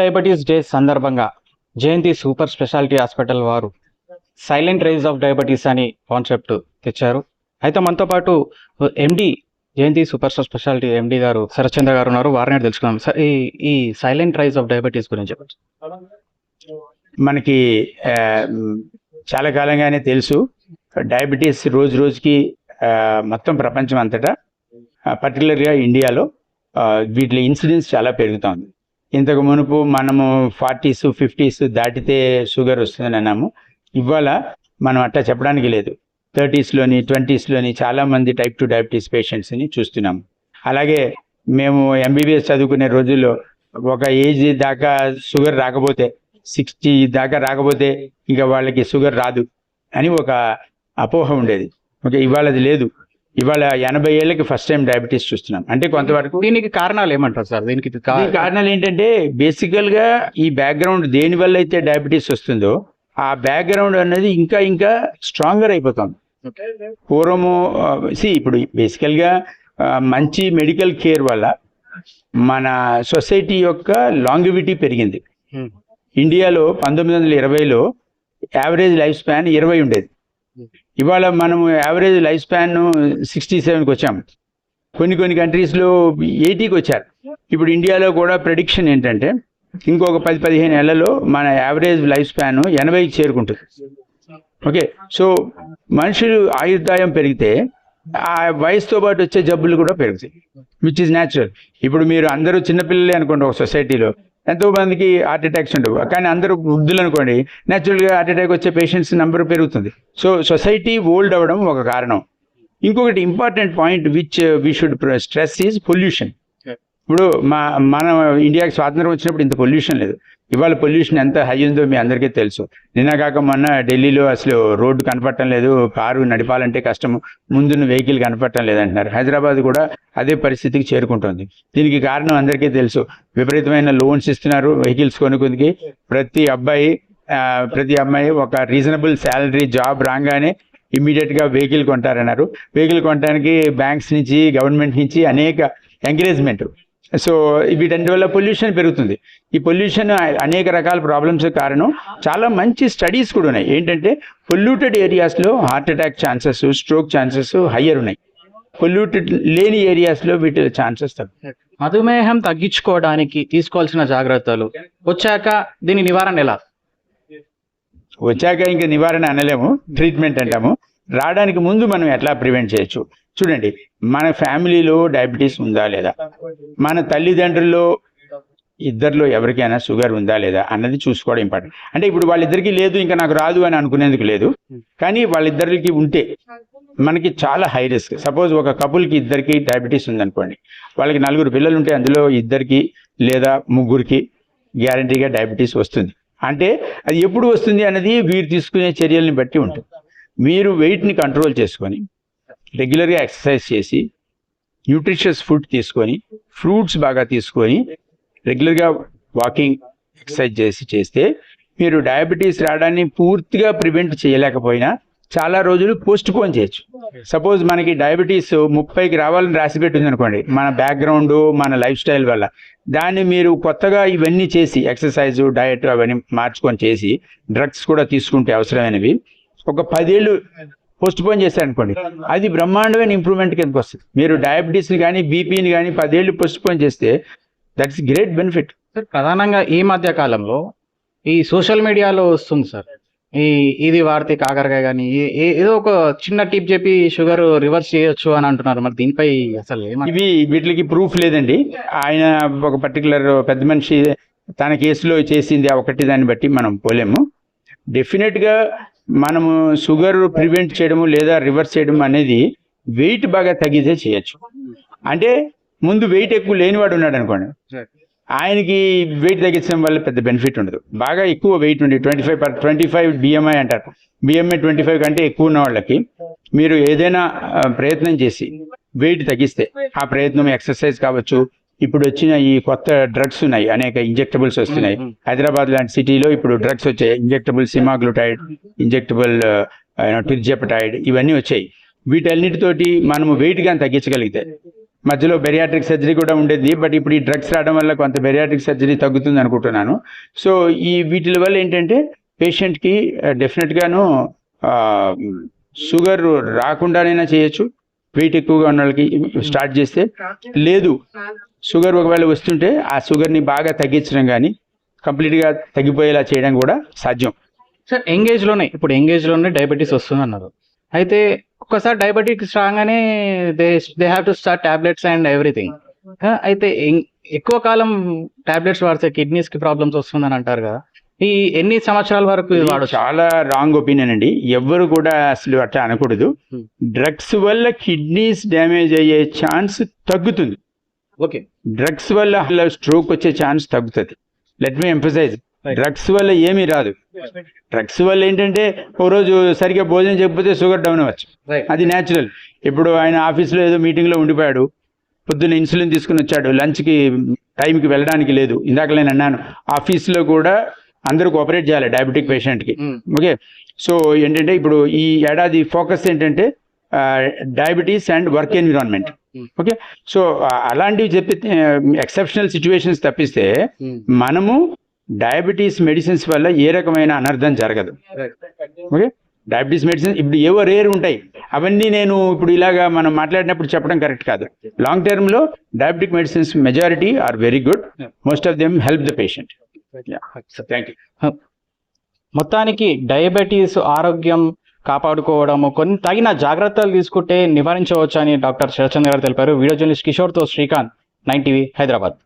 Diabetes day సందర్భంగా Jayanthi super speciality hospital వారు silent rise of diabetes అని కాన్సెప్ట్ తెచ్చారు. అయితే మనతో పాటు ఎండి జయంతి సూపర్ స్పెషాలిటీ ఎండి గారు శరత్చంద్ర గారు ఉన్నారు. వారిని తెలుసుకుందాం. సార్ ఈ ఈ సైలెంట్ రైజ్ ఆఫ్ డయాబెటీస్ గురించి చెప్పండి. మనకి చాలా కాలంగానే తెలుసు. డయాబెటీస్ రోజు రోజుకి మొత్తం ప్రపంచం అంతటా పర్టికులర్గా ఇండియాలో వీటి ఇన్సిడెన్స్ చాలా పెరుగుతోంది. ఇంతకు మునుపు మనము ఫార్టీస్ ఫిఫ్టీస్ దాటితే షుగర్ వస్తుందని అన్నాము. ఇవాళ మనం అట్టా చెప్పడానికి లేదు. థర్టీస్లోని ట్వంటీస్లోని చాలామంది టైప్ టు డయాబెటీస్ పేషెంట్స్ని చూస్తున్నాము అలాగే మేము ఎంబీబీఎస్ చదువుకునే రోజుల్లో ఒక ఏజ్ దాకా షుగర్ రాకపోతే సిక్స్టీ దాకా రాకపోతే ఇంకా వాళ్ళకి షుగర్ రాదు అని ఒక అపోహ ఉండేది. ఓకే ఇవాళ అది లేదు. ఇవాళ ఎనభై ఏళ్ళకి ఫస్ట్ టైం డయాబెటీస్ చూస్తున్నాం. అంటే కొంతవరకు దీనికి కారణాలు ఏమంటారు సార్? దీనికి కారణాలు ఏంటంటే బేసికల్గా ఈ బ్యాక్గ్రౌండ్ దేని వల్ల అయితే డయాబెటీస్ వస్తుందో ఆ బ్యాక్గ్రౌండ్ అనేది ఇంకా ఇంకా స్ట్రాంగర్ అయిపోతుంది. పూర్వము సి ఇప్పుడు బేసికల్గా మంచి మెడికల్ కేర్ వల్ల మన సొసైటీ యొక్క లాంగివిటీ పెరిగింది. ఇండియాలో పంతొమ్మిది వందల ఇరవైలో యావరేజ్ లైఫ్ స్పాన్ ఇరవై ఉండేది. ఇవాళ మనము యావరేజ్ లైఫ్ స్పాన్ సిక్స్టీ సెవెన్కి వచ్చాము కొన్ని కొన్ని కంట్రీస్లో ఎయిటీకి వచ్చారు. ఇప్పుడు ఇండియాలో కూడా ప్రెడిక్షన్ ఏంటంటే ఇంకొక పది పదిహేను నెలల్లో మన యావరేజ్ లైఫ్ స్పాన్ ఎనభైకి చేరుకుంటుంది. ఓకే సో మనుషులు ఆయుర్దాయం పెరిగితే ఆ వయసుతో పాటు వచ్చే జబ్బులు కూడా పెరుగుతాయి విచ్ ఇస్ న్యాచురల్ ఇప్పుడు మీరు అందరూ చిన్నపిల్లలే అనుకోండి ఒక సొసైటీలో ఎంతో మందికి హార్ట్ అటాక్స్ ఉండవు. కానీ అందరూ వృద్ధులు అనుకోండి న్యాచురల్గా హార్ట్ అటాక్ వచ్చే పేషెంట్స్ నెంబర్ పెరుగుతుంది. సో సొసైటీ ఓల్డ్ అవ్వడం ఒక కారణం. ఇంకొకటి important point which we should stress is pollution ఇప్పుడు మా మన ఇండియాకి స్వాతంత్రం వచ్చినప్పుడు ఇంత పొల్యూషన్ లేదు. ఇవాళ పొల్యూషన్ ఎంత హై ఉందో మీ అందరికీ తెలుసు. నిన్న కాక మొన్న ఢిల్లీలో అసలు రోడ్డు కనపడటం లేదు కారు నడిపాలంటే కష్టం ముందున్న వెహికల్ కనపడటం లేదంటున్నారు. హైదరాబాద్ కూడా అదే పరిస్థితికి చేరుకుంటుంది. దీనికి కారణం అందరికీ తెలుసు. విపరీతమైన లోన్స్ ఇస్తున్నారు వెహికల్స్ కొనుక్కుందికి. ప్రతి అబ్బాయి ప్రతి అమ్మాయి ఒక రీజనబుల్ శాలరీ జాబ్ రాగానే ఇమ్మీడియట్గా వెహికల్ కొంటారన్నారు. వెహికల్ కొనడానికి బ్యాంక్స్ నుంచి గవర్నమెంట్ నుంచి అనేక ఎంకరేజ్మెంట్ సో వీటన్నిటి వల్ల పొల్యూషన్ పెరుగుతుంది. ఈ పొల్యూషన్ అనేక రకాల ప్రాబ్లమ్స్ కారణం చాలా మంచి స్టడీస్ కూడా ఉన్నాయి. ఏంటంటే పొల్యూటెడ్ ఏరియాస్లో heart attack chances stroke chances higher ఉన్నాయి. పొల్యూటెడ్ లేని ఏరియాస్లో వీటి ఛాన్సెస్ తగ్గు మధుమేహం తగ్గించుకోవడానికి తీసుకోవాల్సిన జాగ్రత్తలు వచ్చాక దీని నివారణ ఎలా? వచ్చాక ఇంకా నివారణ అనలేము ట్రీట్మెంట్ అంటాము. రావడానికి ముందు మనం ఎట్లా ప్రివెంట్ చేయొచ్చు? చూడండి మన ఫ్యామిలీలో డయాబెటీస్ ఉందా లేదా? మన తల్లిదండ్రుల్లో ఇద్దరిలో ఎవరికైనా షుగర్ ఉందా లేదా అన్నది చూసుకోవడం ఇంపార్టెంట్. అంటే ఇప్పుడు వాళ్ళిద్దరికీ లేదు ఇంకా నాకు రాదు అని అనుకునేందుకు లేదు. కానీ వాళ్ళిద్దరికి ఉంటే మనకి చాలా హై రిస్క్. సపోజ్ ఒక కపుల్కి ఇద్దరికి డయాబెటీస్ ఉందనుకోండి. వాళ్ళకి నలుగురు పిల్లలు ఉంటే అందులో ఇద్దరికి లేదా ముగ్గురికి గ్యారంటీగా డయాబెటీస్ వస్తుంది. అంటే అది ఎప్పుడు వస్తుంది అన్నది వీరు తీసుకునే చర్యల్ని బట్టి ఉంటుంది. మీరు వెయిట్ని కంట్రోల్ చేసుకొని రెగ్యులర్గా ఎక్సర్సైజ్ చేసి న్యూట్రిషియస్ ఫుడ్ తీసుకొని ఫ్రూట్స్ బాగా తీసుకొని రెగ్యులర్గా వాకింగ్ ఎక్సర్సైజ్ చేసి చేస్తే మీరు డయాబెటీస్ రావడాన్ని పూర్తిగా ప్రివెంట్ చేయలేకపోయినా చాలా రోజులు పోస్ట్ పోన్ చేయొచ్చు. సపోజ్ మనకి డయాబెటీస్ ముప్పైకి రావాలని రాసి పెట్టింది అనుకోండి మన బ్యాక్గ్రౌండ్ మన లైఫ్ స్టైల్ వల్ల. దాన్ని మీరు కొత్తగా ఇవన్నీ చేసి ఎక్సర్సైజ్ డయట్ అవన్నీ మార్చుకొని చేసి డ్రగ్స్ కూడా తీసుకుంటే అవసరమైనవి. ఒక పదేళ్ళు పోస్ట్ పోన్ చేశారు అనుకోండి అది బ్రహ్మాండమైన ఇంప్రూవ్మెంట్ కిందకి వస్తుంది. మీరు డయాబెటీస్ని కానీ బీపీని కానీ పదేళ్ళు పోస్ట్ పోన్ చేస్తే దట్స్ గ్రేట్ బెనిఫిట్ సార్ ప్రధానంగా ఈ మధ్య కాలంలో ఈ సోషల్ మీడియాలో వస్తుంది సార్. ఈ ఇది వాడితే కాకరకాయ కానీ ఏదో ఒక చిన్న టిప్ చెప్పి షుగర్ రివర్స్ చేయొచ్చు అని అంటున్నారు. మరి దీనిపై అసలు ఇవి వీటికి ప్రూఫ్ లేదండి. ఆయన ఒక పర్టికులర్ పెద్ద మనిషి తన కేసులో చేసింది ఒకటి దాన్ని బట్టి మనం పోలేము. డెఫినెట్గా మనము షుగర్ ప్రివెంట్ చేయడము లేదా రివర్స్ చేయడం అనేది వెయిట్ బాగా తగ్గితే చేయొచ్చు. అంటే ముందు వెయిట్ ఎక్కువ లేనివాడు ఉన్నాడు అనుకోండి. ఆయనకి వెయిట్ తగ్గించడం వల్ల పెద్ద బెనిఫిట్ ఉండదు. బాగా ఎక్కువ వెయిట్ ఉండి twenty five per twenty five BMI అంటారు. బిఎంఐ ట్వంటీ ఫైవ్ కంటే ఎక్కువ ఉన్న వాళ్ళకి మీరు ఏదైనా ప్రయత్నం చేసి వెయిట్ తగ్గిస్తే ఆ ప్రయత్నం ఎక్సర్సైజ్ కావచ్చు ఇప్పుడు వచ్చిన ఈ కొత్త డ్రగ్స్ ఉన్నాయి అనేక ఇంజెక్టబుల్స్ వస్తున్నాయి. హైదరాబాద్ లాంటి సిటీలో ఇప్పుడు డ్రగ్స్ వచ్చాయి. ఇంజెక్టబుల్ సిమాగ్లూటైడ్ ఇంజెక్టబుల్ టిర్జెపటైడ్ ఇవన్నీ వచ్చాయి. వీటన్నిటితోటి మనము వెయిట్ కానీ తగ్గించగలిగితే మధ్యలో బెరియాట్రిక్ సర్జరీ కూడా ఉండేది బట్ ఇప్పుడు ఈ డ్రగ్స్ రావడం వల్ల కొంత బెరియాట్రిక్ సర్జరీ తగ్గుతుంది అనుకుంటున్నాను. సో ఈ వీటి వల్ల ఏంటంటే పేషెంట్కి డెఫినెట్గాను షుగర్ రాకుండానైనా చేయొచ్చు. వెయిట్ ఎక్కువగా ఉన్న వాళ్ళకి స్టార్ట్ చేస్తే లేదు. షుగర్ ఒకవేళ వస్తుంటే ఆ షుగర్ని బాగా తగ్గించడం కానీ కంప్లీట్గా తగ్గిపోయేలా చేయడం కూడా సాధ్యం. సార్ ఎంగేజ్లోనే ఇప్పుడు ఎంగేజ్లోనే డయాబెటీస్ వస్తుంది అన్నారు. అయితే ఒక్కసారి డయాబెటిక్స్ రాగానే they they have to start tablets and everything అయితే ఎం- ఎక్కువ కాలం టాబ్లెట్స్ వాడితే కిడ్నీస్కి ప్రాబ్లమ్స్ వస్తుందని అంటారు కదా. ఈ ఎన్ని సంవత్సరాల వరకు చాలా రాంగ్ ఒపీనియన్ అండి. ఎవ్వరు కూడా అసలు అట్లా అనకూడదు. Hmm. డ్రగ్స్ వల్ల కిడ్నీస్ డ్యామేజ్ అయ్యే ఛాన్స్ తగ్గుతుంది. ఓకే. డ్రగ్స్ వల్ల స్ట్రోక్ వచ్చే ఛాన్స్ తగ్గుతుంది. Let me emphasise. డ్రగ్స్ వల్ల ఏమీ రాదు. డ్రగ్స్ వల్ల ఏంటంటే ఓ రోజు సరిగ్గా భోజనం చేయకపోతే షుగర్ డౌన్ అవ్వచ్చు. అది న్యాచురల్ ఇప్పుడు ఆయన ఆఫీస్లో ఏదో మీటింగ్లో ఉండిపోయాడు. పొద్దున్న ఇన్సులిన్ తీసుకుని వచ్చాడు. లంచ్కి టైంకి వెళ్ళడానికి లేదు. ఇందాక నేను అన్నాను. ఆఫీస్లో కూడా అందరూ కోఆపరేట్ చేయాలి డయాబెటిక్ పేషెంట్కి ఓకే సో ఏంటంటే ఇప్పుడు ఈ ఏడాది ఫోకస్ ఏంటంటే diabetes and work environment Hmm. Okay so అలాంటివి చెప్పి ఎక్సెప్షనల్ సిచ్యువేషన్స్ తప్పిస్తే మనము డయాబెటీస్ మెడిసిన్స్ వల్ల ఏ రకమైన అనర్థం జరగదు. ఓకే డయాబెటీస్ మెడిసిన్ ఇప్పుడు ఏవో రేర్ ఉంటాయి. అవన్నీ నేను ఇప్పుడు ఇలాగా మనం మాట్లాడినప్పుడు చెప్పడం కరెక్ట్ కాదు. లాంగ్ టర్మ్లో diabetic medicines majority are very good most of them help the patient thank you మొత్తానికి డయాబెటీస్ ఆరోగ్యం కాపాడుకోవడము కొన్ని తగిన జాగ్రత్తలు తీసుకుంటే నివారించవచ్చు అని డాక్టర్ శరచంద్ర గారు తెలిపారు. వీడియో జర్నలిస్ట్ కిషోర్తో శ్రీకాంత్ నైన్ టీవీ హైదరాబాద్.